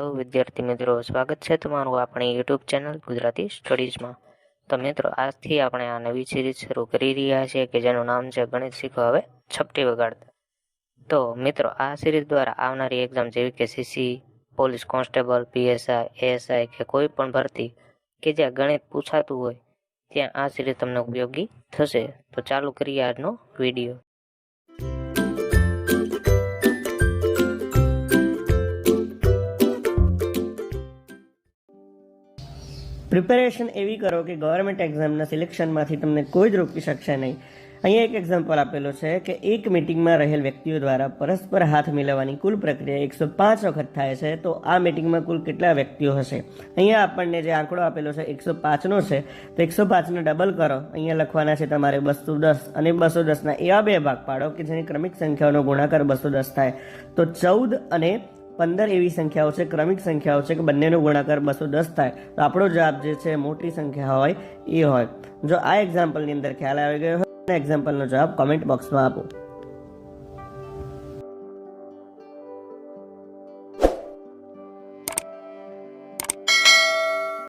Hello વિદ્યાર્થી મિત્રો, સ્વાગત છે તમારું આપણી યુટ્યુબ ચેનલ ગુજરાતી સ્ટડીઝમાં. તો મિત્રો, આજથી આપણે આ નવી સિરીઝ શરૂ કરી રહ્યા છીએ કે જેનું નામ છે ગણિત શીખો હવે છપટી વગાડતા. તો મિત્રો, આ સિરીઝ દ્વારા આવનારી એક્ઝામ જેવી કે CC police constable PSI ASI કે કોઈ પણ ભરતી કે જ્યાં ગણિત પૂછાતું હોય, ત્યાં આ સિરીઝ તમને ઉપયોગી થશે. તો ચાલુ કરીએ આજનો વીડિયો. પ્રિપેરેશન એવી કરો કે ગવર્મેન્ટ એક્ઝામના સિલેક્શનમાંથી તમને કોઈ જ રોકી શકશે નહીં. અહીંયા એક એક્ઝામ્પલ આપેલો છે કે એક મિટિંગમાં રહેલ વ્યક્તિઓ દ્વારા પરસ્પર હાથ મિલાવવાની કુલ પ્રક્રિયા એકસો પાંચ વખત થાય છે, તો આ મિટિંગમાં કુલ કેટલા વ્યક્તિઓ હશે? અહીંયા આપણને જે આંકડો આપેલો છે એકસો પાંચનો છે, તો એકસો પાંચનો ડબલ કરો. અહીંયા લખવાના છે તમારે બસો દસ અને બસો દસના એવા બે ભાગ પાડો કે જેની ક્રમિક સંખ્યાઓનો ગુણાકાર બસો દસ થાય. તો ચૌદ અને પંદર એવી સંખ્યાઓ છે, ક્રમિક સંખ્યાઓ છે કે બંનેનો ગુણાકાર બસો દસ થાય, તો આપણો જવાબ જે છે મોટી સંખ્યા હોય, એ હોય. જો આ એક્ઝામ્પલની અંદર ખ્યાલ આવી ગયો હોય એક્ઝામ્પલનો જવાબ કોમેન્ટ બોક્સમાં આપો.